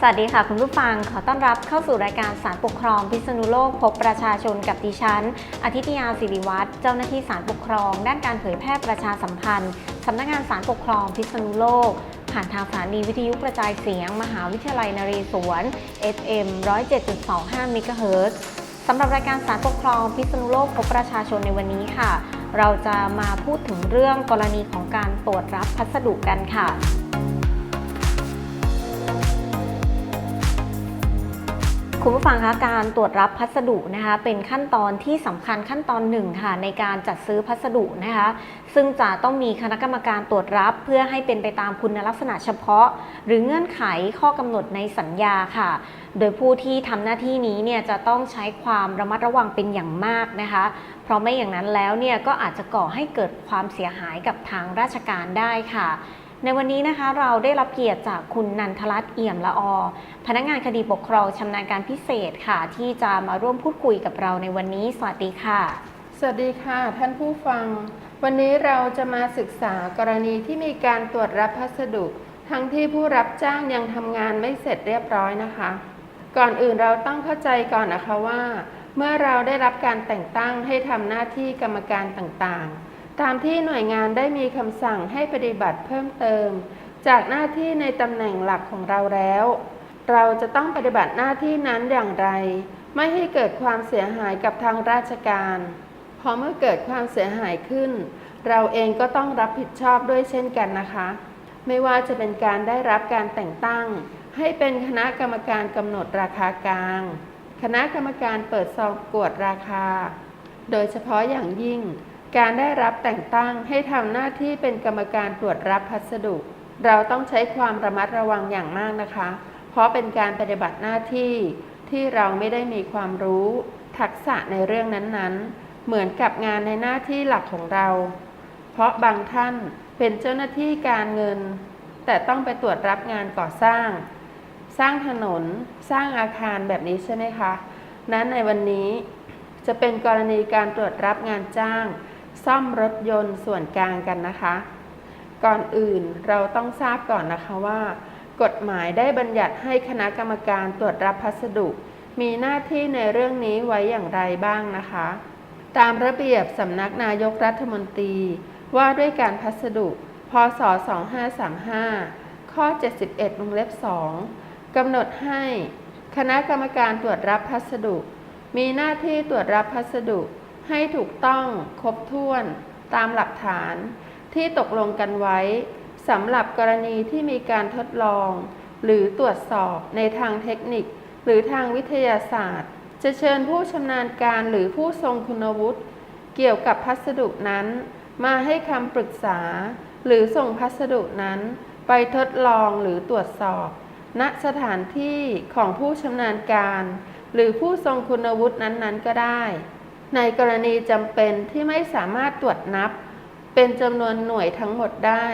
สวัสดีค่ะคุณผู้ฟังขอต้อนรับเข้าสู่รายการสารปกครองพิษณุโลกพบประชาชนกับดิฉันอาทิตยาศิริวัตรเจ้าหน้าที่สารปกครอง ด้านการเผยแพร่ประชาสัมพันธ์สำนักงานสารปกครองพิษณุโลก ผ่านทางสถานีวิทยุกระจายเสียง มหาวิทยาลัยนเรศวร FM 107.25 MHz สำหรับรายการสารปกครองพิษณุโลกพบประชาชนในวันนี้ค่ะ เราจะมาพูดถึงเรื่องกรณีของการตรวจรับพัสดุกันค่ะ คุณผู้ฟังคะการตรวจรับพัสดุนะคะเป็นขั้นตอนที่สำคัญขั้นตอนหนึ่งค่ะในการจัดซื้อพัสดุนะคะซึ่งจะต้องมีคณะกรรมการตรวจรับเพื่อให้เป็นไปตามคุณลักษณะเฉพาะ หรือเงื่อนไขข้อกำหนดในสัญญาค่ะ โดยผู้ที่ทำหน้าที่นี้เนี่ยจะต้องใช้ความระมัดระวังเป็นอย่างมากนะคะ เพราะไม่อย่างนั้นแล้วเนี่ยก็อาจจะก่อให้เกิดความเสียหายกับทางราชการได้ค่ะ ในวันนี้นะคะเราได้รับเกียรติจากคุณนันทรัตน์เอี่ยมละอ พนักงานคดีปกครองชำนาญการพิเศษค่ะ ที่จะมาร่วมพูดคุยกับเราในวันนี้ สวัสดีค่ะ สวัสดีค่ะ ท่านผู้ฟัง วันนี้เราจะมาศึกษากรณีที่มีการตรวจรับพัสดุ ทั้งที่ผู้รับจ้างยังทำงานไม่เสร็จเรียบร้อยนะคะ ก่อนอื่นเราต้องเข้าใจก่อนนะคะว่า เมื่อเราได้รับการแต่งตั้งให้ทำหน้าที่กรรมการต่างๆ ตามที่หน่วยงานได้มีคำสั่งให้ปฏิบัติเพิ่มเติม จากหน้าที่ในตำแหน่งหลักของเราแล้ว เราจะต้องปฏิบัติหน้าที่นั้นอย่างไร ไม่ให้เกิดความเสียหายกับทางราชการพอเมื่อเกิดความเสียหายขึ้น เราเองก็ต้องรับผิดชอบด้วยเช่นกันนะคะ ไม่ว่าจะเป็นการได้รับการแต่งตั้ง ให้เป็นคณะกรรมการกำหนดราคากลาง คณะกรรมการเปิดซองกวดราคา โดยเฉพาะอย่างยิ่ง การได้รับแต่งตั้งให้ทำหน้าที่เป็นกรรมการตรวจรับพัสดุ เราต้องใช้ความระมัดระวังอย่างมากนะคะ เพราะเป็นการปฏิบัติหน้าที่ที่เราไม่ได้มีความรู้ ทักษะในเรื่องนั้นๆ เหมือนกับงานในหน้าที่หลักของเรา เพราะบางท่านเป็นเจ้าหน้าที่การเงิน แต่ต้องไปตรวจรับงานก่อสร้าง สร้างถนน สร้างอาคารแบบนี้ใช่ไหมคะ นั้นในวันนี้จะเป็นกรณีการตรวจรับงานจ้าง ซ่อมรถยนต์ส่วนกลางกันนะคะ ก่อนอื่นเราต้องทราบก่อนนะคะว่า กฎหมายได้บัญญัติให้คณะกรรมการตรวจรับพัสดุ มีหน้าที่ในเรื่องนี้ไว้อย่างไรบ้างนะคะ ตามระเบียบสำนักนายกรัฐมนตรี ว่าด้วยการพัสดุ พศ 2535 ข้อ 71วงเล็บ 2กำหนดให้คณะกรรมการตรวจรับพัสดุ มีหน้าที่ตรวจรับพัสดุ ให้ถูกต้องครบถ้วนตามหลักฐานที่ตกลงกันไว้สำหรับกรณีที่มีการทดลอง หรือตรวจสอบในทางเทคนิค หรือทางวิทยาศาสตร์ จะเชิญผู้ชำนาญการหรือผู้ทรงคุณวุฒิเกี่ยวกับพัสดุนั้น มาให้คำปรึกษา หรือส่งพัสดุนั้นไปทดลองหรือตรวจสอบ ณสถานที่ของผู้ชำนาญการ หรือผู้ทรงคุณวุฒินั้นๆ ก็ได้ ในกรณีจำเป็นที่ไม่สามารถตรวจนับ เป็นจำนวนหน่วยทั้งหมดได้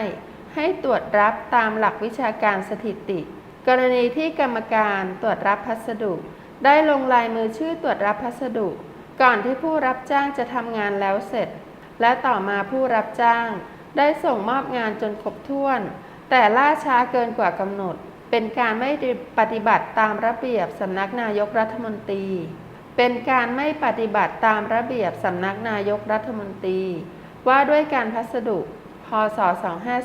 ให้ตรวจรับตามหลักวิชาการสถิติ กรณีที่กรรมการตรวจรับพัสดุ ได้ลงลายมือชื่อตรวจรับพัสดุ ก่อนที่ผู้รับจ้างจะทำงานแล้วเสร็จ และต่อมาผู้รับจ้าง ได้ส่งมอบงานจนครบถ้วน แต่ล่าช้าเกินกว่ากำหนด เป็นการไม่ปฏิบัติตามระเบียบสำนักนายกรัฐมนตรี เป็นการไม่ปฏิบัติตามระเบียบสำนักนายกรัฐมนตรี ว่าด้วยการพัสดุพศ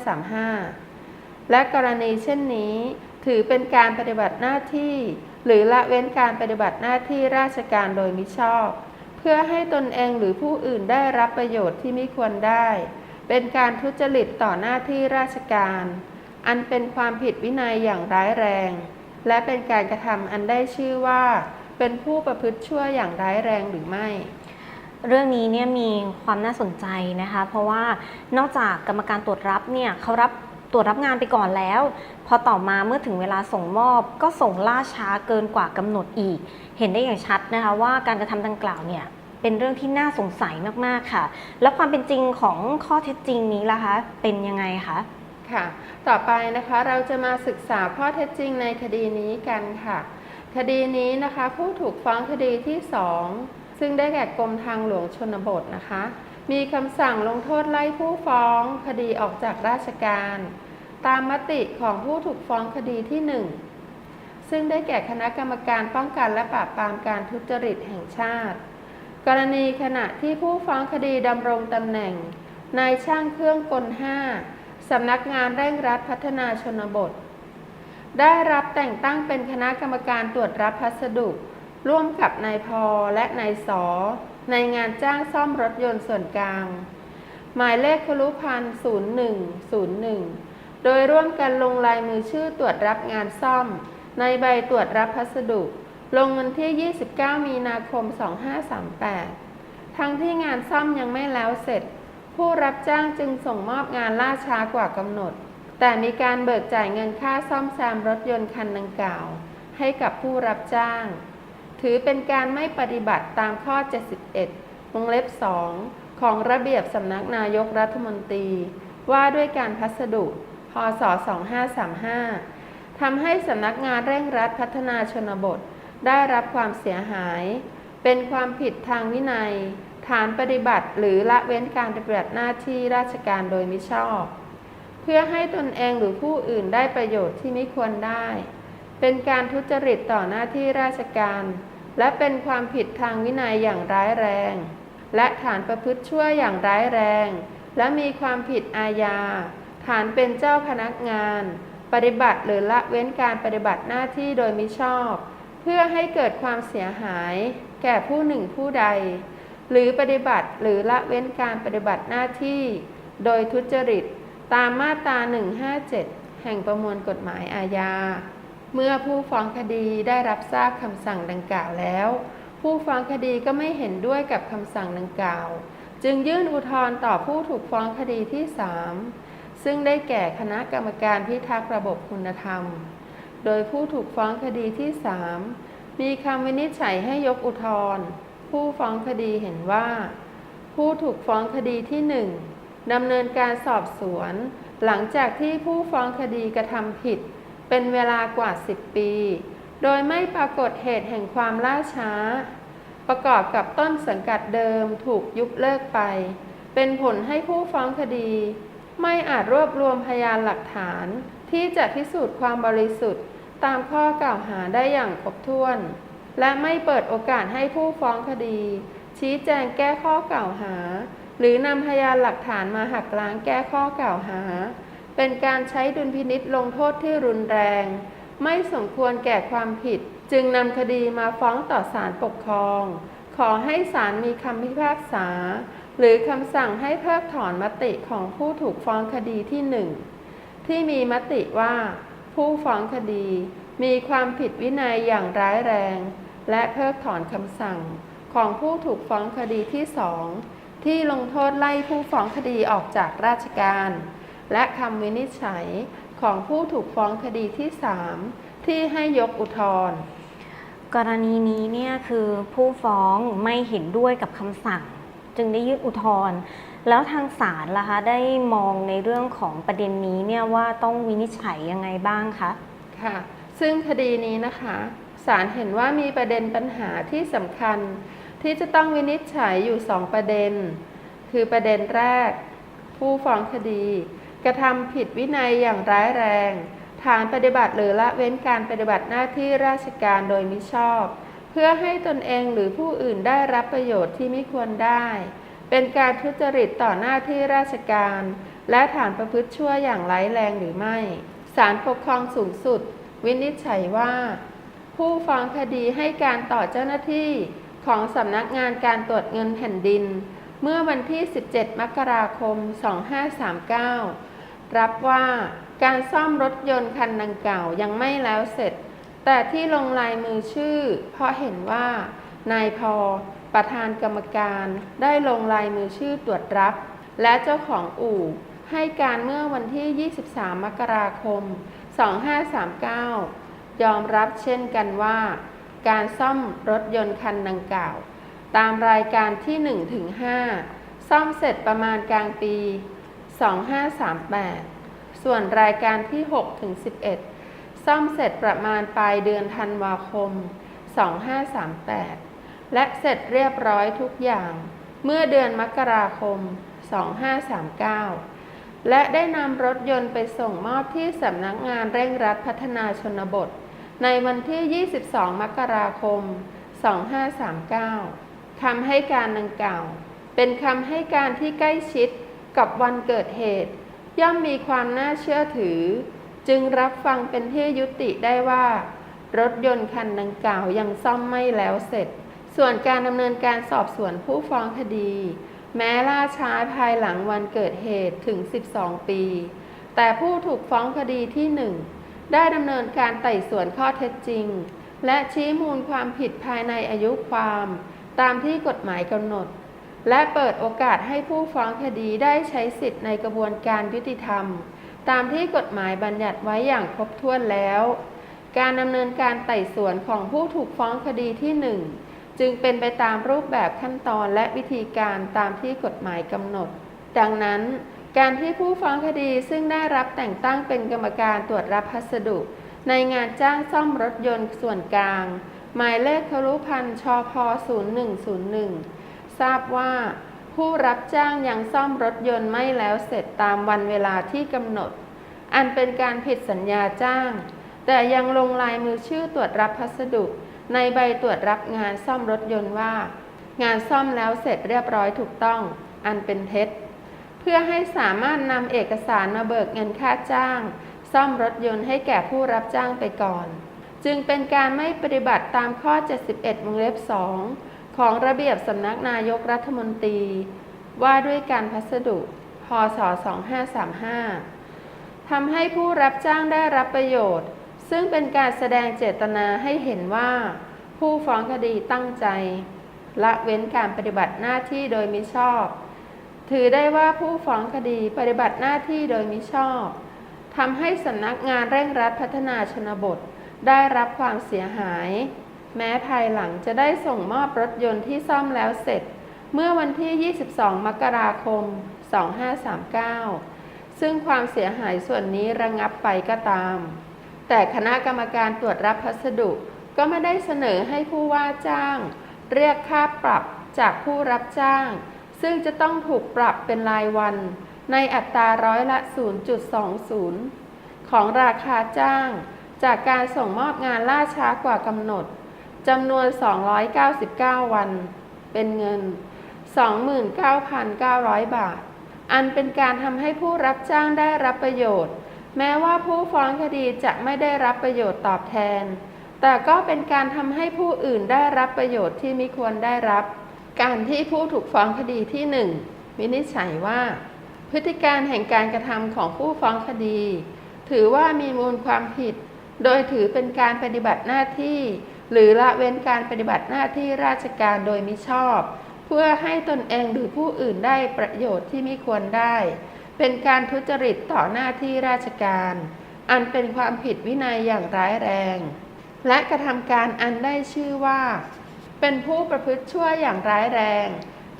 2535 และกรณีเช่นนี้ถือเป็นการปฏิบัติหน้าที่ หรือละเว้นการปฏิบัติหน้าที่ราชการโดยมิชอบ เพื่อให้ตนเองหรือผู้อื่นได้รับประโยชน์ที่ไม่ควรได้ เป็นการทุจริตต่อหน้าที่ราชการ อันเป็นความผิดวินัยอย่างร้ายแรง และเป็นการกระทำอันได้ชื่อว่า เป็นผู้ประพฤติชั่วอย่างร้ายแรงหรือไม่ เรื่องนี้เนี่ยมีความน่าสนใจนะคะ เพราะว่านอกจากกรรมการตรวจรับเนี่ยเขารับตรวจรับงานไปก่อนแล้ว พอต่อมาเมื่อถึงเวลาส่งมอบ ก็ส่งล่าช้าเกินกว่ากำหนดอีก เห็นได้อย่างชัดนะคะว่าการกระทำดังกล่าวเนี่ยเป็นเรื่องที่น่าสงสัยมากๆค่ะ แล้วความเป็นจริงของข้อเท็จจริงนี้ล่ะคะเป็นยังไงคะค่ะ ต่อไปนะคะเราจะมาศึกษาข้อเท็จจริงในคดีนี้กันค่ะ คดีนี้นะคะผู้ถูกฟ้องคดีที่ 2 ซึ่งได้แก่กรมทางหลวงชนบทนะคะ มีคำสั่งลงโทษไล่ผู้ฟ้องคดีออกจากราชการ ตามมติของผู้ถูกฟ้องคดีที่ 1 ซึ่งได้แก่คณะกรรมการป้องกันและปราบปรามการทุจริตแห่งชาติ กรณีขณะที่ผู้ฟ้องคดีดำรงตำแหน่งนายช่างเครื่องกล5สำนักงานเร่งรัดพัฒนาชนบท ได้รับแต่งตั้งเป็นคณะกรรมการตรวจรับพัสดุ ร่วมกับนายพอและนายสอในงานจ้างซ่อมรถยนต์ส่วนกลาง หมายเลขครุพันธ์0101โดยร่วมกันลงลายมือชื่อตรวจรับงานซ่อม ในใบตรวจรับพัสดุ ลงวันที่ 29 มีนาคม 2538 ทั้งที่งานซ่อมยังไม่แล้วเสร็จ ผู้รับจ้างจึงส่งมอบงานล่าช้ากว่ากำหนด แต่มีการเบิกจ่ายเงินค่าซ่อมแซมรถยนต์คันดังกล่าว ให้กับผู้รับจ้าง ถือเป็นการไม่ปฏิบัติตามข้อ 71 วงเล็บ 2 ของระเบียบสำนักนายกรัฐมนตรี ว่าด้วยการพัสดุ พศ 2535ทำให้สำนักงานเร่งรัดพัฒนาชนบทได้รับความเสียหาย เป็นความผิดทางวินัย ฐานปฏิบัติหรือละเว้นการปฏิบัติหน้าที่ราชการโดยมิชอบ เพื่อให้ตนเองหรือผู้อื่นได้ประโยชน์ที่ไม่ควรได้ เป็นการทุจริตต่อหน้าที่ราชการ และเป็นความผิดทางวินัยอย่างร้ายแรง และฐานประพฤติชั่วอย่างร้ายแรง และมีความผิดอาญา ฐานเป็นเจ้าพนักงาน ปฏิบัติหรือละเว้นการปฏิบัติหน้าที่โดยมิชอบ เพื่อให้เกิดความเสียหาย แก่ผู้หนึ่งผู้ใด หรือปฏิบัติหรือละเว้นการปฏิบัติหน้าที่ โดยทุจริต ตามมาตรา 157 แห่งประมวลกฎหมายอาญา เมื่อผู้ฟ้องคดีได้รับทราบคำสั่งดังกล่าวแล้ว ผู้ฟ้องคดีก็ไม่เห็นด้วยกับคำสั่งดังกล่าว จึงยื่นอุทธรณ์ต่อผู้ถูกฟ้องคดีที่ 3 ซึ่งได้แก่คณะกรรมการพิทักษ์ระบบคุณธรรม โดยผู้ถูกฟ้องคดีที่ 3 มีคำวินิจฉัยให้ยกอุทธรณ์ผู้ฟ้องคดีเห็นว่า ผู้ถูกฟ้องคดีที่ 1 ดำเนินการสอบสวน หลังจากที่ผู้ฟ้องคดีกระทำผิด เป็นเวลากว่า 10 ปี โดยไม่ปรากฏเหตุแห่งความล่าช้า ประกอบกับต้นสังกัดเดิมถูกยุบเลิกไป เป็นผลให้ผู้ฟ้องคดี ไม่อาจรวบรวมพยานหลักฐาน ที่จะพิสูจน์ความบริสุทธิ์ตามข้อกล่าวหาได้อย่างครบถ้วน และไม่เปิดโอกาสให้ผู้ฟ้องคดี ชี้แจงแก้ข้อกล่าวหา หรือนำพยานหลักฐานมาหักล้างแก้ข้อกล่าวหา เป็นการใช้ดุลพินิษลงโทษที่รุนแรง ไม่สมควรแก่ความผิด จึงนำคดีมาฟ้องต่อศาลปกครอง ขอให้ศาลมีคำพิพากษา หรือคำสั่งให้เพิกถอนมติของผู้ถูกฟ้องคดีที่หนึ่งที่มีมติว่า ผู้ฟ้องคดี มีความผิดวินัยอย่างร้ายแรง และเพิกถอนคำสั่งของผู้ถูกฟ้องคดีที่สอง ที่ลงโทษไล่ผู้ฟ้องคดีออกจากราชการ และคำวินิจฉัยของผู้ถูกฟ้องคดีที่ 3 ที่ให้ยกอุทธรณ์กรณีนี้เนี่ยคือผู้ฟ้องไม่เห็นด้วยกับคำสั่ง จึงได้ยื่นอุทธรณ์แล้วทางศาลล่ะคะได้มองในเรื่องของประเด็นนี้เนี่ยว่าต้องวินิจฉัยยังไงบ้างคะค่ะ ซึ่งคดีนี้นะคะศาลเห็นว่ามีประเด็นปัญหาที่สำคัญ ที่จะต้องวินิจฉัยอยู่2ประเด็น คือประเด็นแรก ผู้ฟ้องคดี กระทำผิดวินัยอย่างร้ายแรง ฐานปฏิบัติหรือละเว้นการปฏิบัติหน้าที่ราชการโดยมิชอบ เพื่อให้ตนเองหรือผู้อื่นได้รับประโยชน์ที่ไม่ควรได้ เป็นการทุจริตต่อหน้าที่ราชการ และฐานประพฤติชั่วอย่างร้ายแรงหรือไม่ศาลปกครองสูงสุด วินิจฉัยว่า ผู้ฟ้องคดีให้การต่อเจ้าหน้าที่ ของสำนักงานการตรวจเงินแผ่นดิน เมื่อวันที่ 17 มกราคม 2539 รับว่าการซ่อมรถยนต์คันดังกล่าวยังไม่แล้วเสร็จ แต่ที่ลงลายมือชื่อ เพราะเห็นว่านายพอประธานกรรมการได้ลงลายมือชื่อตรวจรับ และเจ้าของอู่ ให้การเมื่อวันที่ 23 มกราคม 2539 ยอมรับเช่นกันว่า การซ่อมรถยนต์คันดังกล่าว ตามรายการที่1ถึง5ซ่อมเสร็จประมาณกลางปี 2538 ส่วนรายการที่6ถึง11 ซ่อมเสร็จประมาณปลายเดือนธันวาคม 2538 และเสร็จเรียบร้อยทุกอย่าง เมื่อเดือนมกราคม 2539และได้นำรถยนต์ไปส่งมอบที่สำนักงานเร่งรัดพัฒนาชนบท ในวันที่ 22 มกราคม 2539 คำให้การดังกล่าว เป็นคำให้การที่ใกล้ชิดกับวันเกิดเหตุ ย่อมมีความน่าเชื่อถือ จึงรับฟังเป็นที่ยุติได้ว่า รถยนต์คันดังกล่าวยังซ่อมไม่แล้วเสร็จ ส่วนการดำเนินการสอบสวนผู้ฟ้องคดี แม้ล่าช้าภายหลังวันเกิดเหตุถึง 12 ปี แต่ผู้ถูกฟ้องคดีที่ 1 ได้ดำเนินการไต่สวนข้อเท็จจริง และชี้มูลความผิดภายในอายุความ ตามที่กฎหมายกำหนด และเปิดโอกาสให้ผู้ฟ้องคดีได้ใช้สิทธิ์ในกระบวนการยุติธรรม ตามที่กฎหมายบัญญัติไว้อย่างครบถ้วนแล้ว การดำเนินการไต่สวนของผู้ถูกฟ้องคดีที่หนึ่งจึงเป็นไปตามรูปแบบขั้นตอนและวิธีการตามที่กฎหมายกำหนด ดังนั้น การที่ผู้ฟ้องคดีซึ่งได้รับแต่งตั้งเป็นกรรมการตรวจรับพัสดุ ในงานจ้างซ่อมรถยนต์ส่วนกลาง หมายเลขครุพันธ์ชพ0101 ทราบว่าผู้รับจ้างยังซ่อมรถยนต์ไม่แล้วเสร็จตามวันเวลาที่กำหนด อันเป็นการผิดสัญญาจ้าง แต่ยังลงลายมือชื่อตรวจรับพัสดุ ในใบตรวจรับงานซ่อมรถยนต์ว่า งานซ่อมแล้วเสร็จเรียบร้อยถูกต้อง อันเป็นเท็จ เพื่อให้สามารถนำเอกสารมาเบิกเงินค่าจ้าง ซ่อมรถยนต์ให้แก่ผู้รับจ้างไปก่อน จึงเป็นการไม่ปฏิบัติตามข้อ 71วงเล็บ2ของระเบียบสำนักนายกรัฐมนตรี ว่าด้วยการพัสดุพศ2535ทำให้ผู้รับจ้างได้รับประโยชน์ ซึ่งเป็นการแสดงเจตนาให้เห็นว่า ผู้ฟ้องคดีตั้งใจ ละเว้นการปฏิบัติหน้าที่โดยมิชอบ ถือได้ว่าผู้ฟ้องคดีปฏิบัติหน้าที่โดยมิชอบทำให้สำนักงานเร่งรัดพัฒนาชนบท ได้รับความเสียหาย แม้ภายหลังจะได้ส่งมอบรถยนต์ที่ซ่อมแล้วเสร็จ เมื่อวันที่ 22 มกราคม 2539 ซึ่งความเสียหายส่วนนี้ระงับไปก็ตาม แต่คณะกรรมการตรวจรับพัสดุก็ไม่ได้เสนอให้ผู้ว่าจ้าง เรียกค่าปรับจากผู้รับจ้าง ซึ่งจะต้องถูกปรับเป็นรายวัน ในอัตราร้อยละ 0.20 ของราคาจ้าง จากการส่งมอบงานล่าช้ากว่ากำหนดจำนวน 299 วัน เป็นเงิน 29,900 บาท อันเป็นการทำให้ผู้รับจ้างได้รับประโยชน์ แม้ว่าผู้ฟ้องคดีจะไม่ได้รับประโยชน์ตอบแทน แต่ก็เป็นการทำให้ผู้อื่นได้รับประโยชน์ที่ไม่ควรได้รับ การที่ผู้ถูกฟ้องคดีที่ 1 วินิจฉัยว่า พฤติการแห่งการกระทำของผู้ฟ้องคดี ถือว่ามีมูลความผิด โดยถือเป็นการปฏิบัติหน้าที่ หรือละเว้นการปฏิบัติหน้าที่ราชการโดยมิชอบ เพื่อให้ตนเองหรือผู้อื่นได้ประโยชน์ที่ไม่ควรได้ เป็นการทุจริตต่อหน้าที่ราชการ อันเป็นความผิดวินัยอย่างร้ายแรง และกระทำการอันได้ชื่อว่า เป็นผู้ประพฤติชั่วอย่างร้ายแรง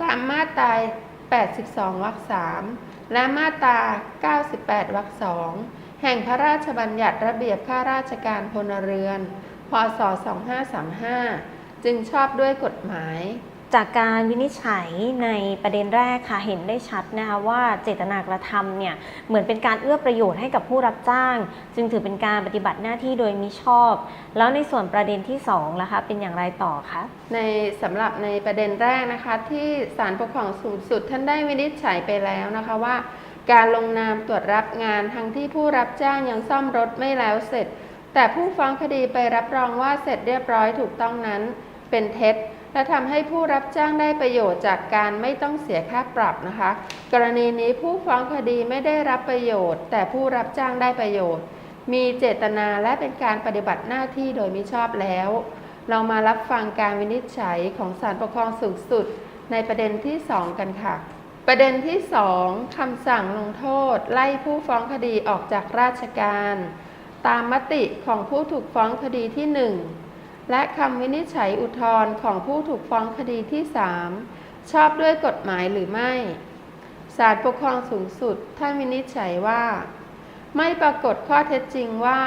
ตามมาตรา 82 วรรค3และมาตรา 98 วรรค2แห่งพระราชบัญญัติระเบียบข้าราชการพลเรือน พศ 2535 จึงชอบด้วยกฎหมาย จากการวินิจฉัยในประเด็นแรกค่ะเห็นได้ชัดนะคะว่าเจตนากระทำเนี่ยเหมือนเป็นการเอื้อประโยชน์ให้กับผู้รับจ้าง จึงถือเป็นการปฏิบัติหน้าที่โดยมิชอบ แล้วในส่วนประเด็นที่2ล่ะคะเป็นอย่างไรต่อคะในสำหรับในประเด็นแรกนะคะ ที่ศาลปกครองสูงสุดท่านได้วินิจฉัยไปแล้วนะคะว่า การลงนามตรวจรับงานทั้งที่ผู้รับจ้างยังซ่อมรถไม่แล้วเสร็จ แต่ผู้ฟ้องคดีไปรับรองว่าเสร็จเรียบร้อยถูกต้องนั้นเป็นเท็จ และทำให้ผู้รับจ้างได้ประโยชน์จากการไม่ต้องเสียค่าปรับนะคะ กรณีนี้ผู้ฟ้องคดีไม่ได้รับประโยชน์ แต่ผู้รับจ้างได้ประโยชน์ มีเจตนาและเป็นการปฏิบัติหน้าที่โดยมิชอบแล้ว เรามารับฟังการวินิจฉัยของศาลปกครองสูงสุด ในประเด็นที่ 2 กันค่ะ ประเด็นที่ 2คำสั่งลงโทษ ไล่ผู้ฟ้องคดีออกจากราชการ ตามมติของผู้ถูกฟ้องคดีที่ 1 และคำวินิจฉัยอุทธรณ์ของผู้ถูกฟ้องคดีที่ 3 ชอบด้วยกฎหมายหรือไม่ศาลปกครองสูงสุดท่านวินิจฉัยว่า ไม่ปรากฏข้อเท็จจริงว่า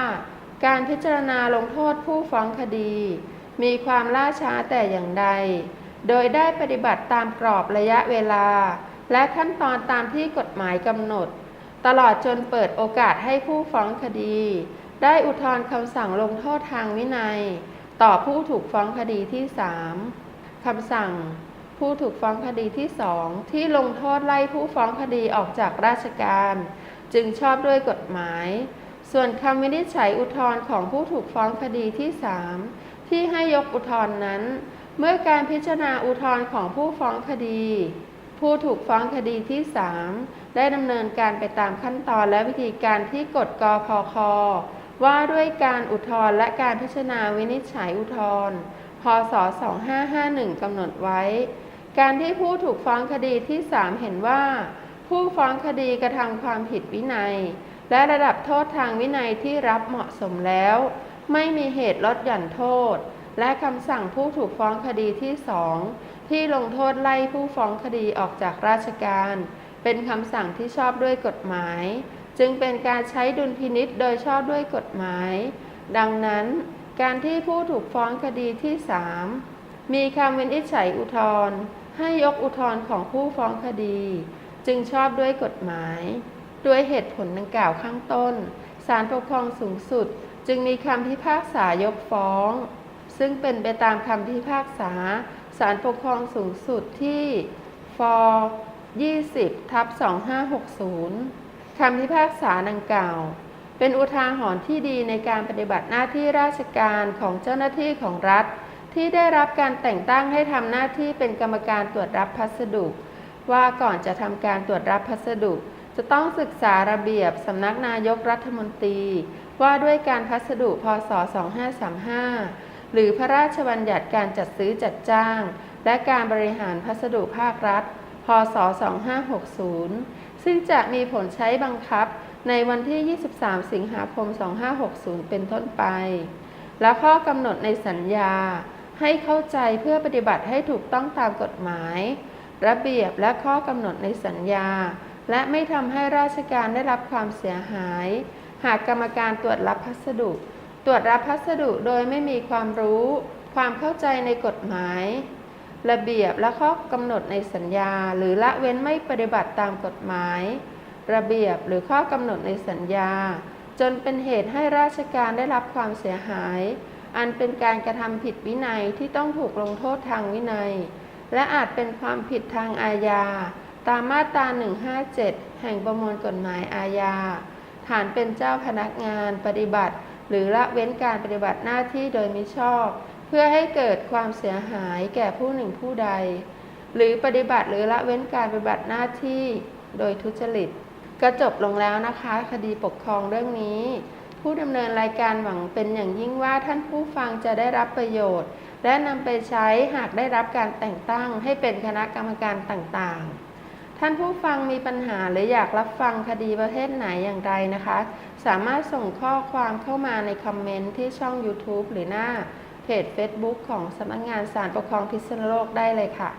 การพิจารณาลงโทษผู้ฟ้องคดี มีความล่าช้าแต่อย่างใด โดยได้ปฏิบัติตามกรอบระยะเวลา และขั้นตอนตามที่กฎหมายกำหนด ตลอดจนเปิดโอกาสให้ผู้ฟ้องคดี ได้อุทธรณ์คำสั่งลงโทษทางวินัย ต่อผู้ถูกฟ้องคดีที่3คำสั่งผู้ถูกฟ้องคดีที่2ที่ลงโทษไล่ผู้ฟ้องคดีออกจากราชการ จึงชอบด้วยกฎหมาย ส่วนคำวินิจฉัยอุทธรณ์ของผู้ถูกฟ้องคดีที่3ที่ให้ยกอุทธรณ์นั้น เมื่อการพิจารณาอุทธรณ์ของผู้ฟ้องคดี ผู้ถูกฟ้องคดีที่3ได้ดำเนินการไปตามขั้นตอนและวิธีการที่กฎกพค ว่าด้วยการอุทธรณ์และการพิจารณาวินิจฉัยอุทธรณ์พศ 2551 กำหนดไว้ การที่ผู้ถูกฟ้องคดีที่ 3 เห็นว่า ผู้ฟ้องคดีกระทำความผิดวินัย และระดับโทษทางวินัยที่รับเหมาะสมแล้ว ไม่มีเหตุลดหย่อนโทษ และคำสั่งผู้ถูกฟ้องคดีที่สองที่ลงโทษไล่ผู้ฟ้องคดีออกจากราชการ เป็นคำสั่งที่ชอบด้วยกฎหมาย จึงเป็นการใช้ดุลพินิษโดยชอบด้วยกฎหมาย ดังนั้นการที่ผู้ถูกฟ้องคดีที่สามมีคำวินิจฉัยอุทธรณ์ให้ยกอุทธรณ์ของผู้ฟ้องคดี จึงชอบด้วยกฎหมาย ด้วยเหตุผลดังกล่าวข้างต้นศาลปกครองสูงสุด จึงมีคำพิพากษายกฟ้อง ซึ่งเป็นไปตามคำพิพากษาศาลปกครองสูงสุดที่ฟ20ทับ2560 คำพิพากษาดังกล่าว เป็นอุทาหรณ์ที่ดีในการปฏิบัติหน้าที่ราชการของเจ้าหน้าที่ของรัฐ ที่ได้รับการแต่งตั้งให้ทำหน้าที่เป็นกรรมการตรวจรับพัสดุ ว่าก่อนจะทำการตรวจรับพัสดุ จะต้องศึกษาระเบียบสำนักนายกรัฐมนตรี ว่าด้วยการพัสดุพศ 2535 หรือพระราชบัญญัติการจัดซื้อจัดจ้าง และการบริหารพัสดุภาครัฐ พศ 2560 ซึ่งจะมีผลใช้บังคับในวันที่ 23 สิงหาคม 2560 เป็นต้นไป และข้อกำหนดในสัญญาให้เข้าใจเพื่อปฏิบัติให้ถูกต้องตามกฎหมาย ระเบียบและข้อกำหนดในสัญญา และไม่ทำให้ราชการได้รับความเสียหาย หากกรรมการตรวจรับพัสดุ ตรวจรับพัสดุโดยไม่มีความรู้ ความเข้าใจในกฎหมาย ระเบียบและข้อกำหนดในสัญญา หรือละเว้นไม่ปฏิบัติตามกฎหมาย ระเบียบหรือข้อกำหนดในสัญญา จนเป็นเหตุให้ราชการได้รับความเสียหาย อันเป็นการกระทำผิดวินัยที่ต้องถูกลงโทษทางวินัย และอาจเป็นความผิดทางอาญา ตามมาตรา 157 แห่งประมวลกฎหมายอาญา ฐานเป็นเจ้าพนักงานปฏิบัติ หรือละเว้นการปฏิบัติหน้าที่โดยมิชอบ พื่อให้เกิดความเสียหายแก่ผู้หนึ่งผู้ใด หรือปฏิบัติหรือละเว้นการปฏิบัติหน้าที่โดยทุจริตก็จบลงแล้วนะคะ คดีปกครองเรื่องนี้ ผู้ดำเนินรายการหวังเป็นอย่างยิ่งว่าท่านผู้ฟังจะได้รับประโยชน์ และนำไปใช้หากได้รับการแต่งตั้ง ให้เป็นคณะกรรมการต่างๆ ท่านผู้ฟังมีปัญหาหรืออยากรับฟังคดีประเภทไหนอย่างไรนะคะ สามารถส่งข้อความเข้ามาในคอมเมนต์ที่ช่อง YouTube หรือหน้า เพจ Facebook ของสำนักงานศาลปกครองพิษณุโลกได้เลยค่ะ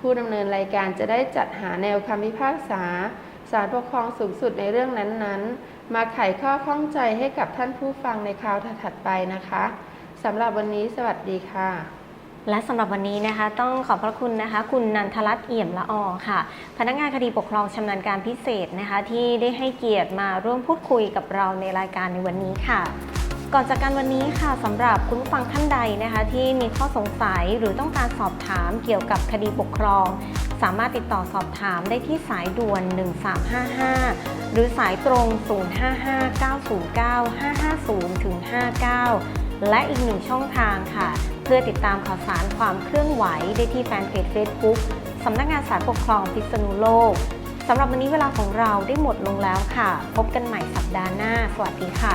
ผู้ดำเนินรายการจะได้จัดหาแนวคำพิพากษาศาลปกครองสูงสุดในเรื่องนั้นๆ มาไขข้อข้องใจให้กับท่านผู้ฟังในคราวถัดไปนะคะสำหรับวันนี้สวัสดีค่ะและสำหรับวันนี้นะคะต้องขอบพระคุณนะคะ คุณนันทรัตน์เอี่ยมละออค่ะ พนักงานคดีปกครองชำนาญการพิเศษนะคะ ที่ได้ให้เกียรติมาร่วมพูดคุยกับเราในรายการในวันนี้ค่ะ ก่อนจากกันวันนี้ค่ะสำหรับคุณผู้ฟังท่านใดนะคะ ที่มีข้อสงสัยหรือต้องการสอบถามเกี่ยวกับคดีปกครอง สามารถติดต่อสอบถามได้ที่สายด่วน 1355 หรือสายตรง 055-909-550-59 และอีกหนึ่งช่องทางค่ะ เพื่อติดตามข่าวสารความเคลื่อนไหวได้ที่แฟนเพจ Facebook สำนักงานสารปกครองพิษณุโลกสำหรับวันนี้เวลาของเราได้หมดลงแล้วค่ะ พบกันใหม่สัปดาห์หน้า สวัสดีค่ะ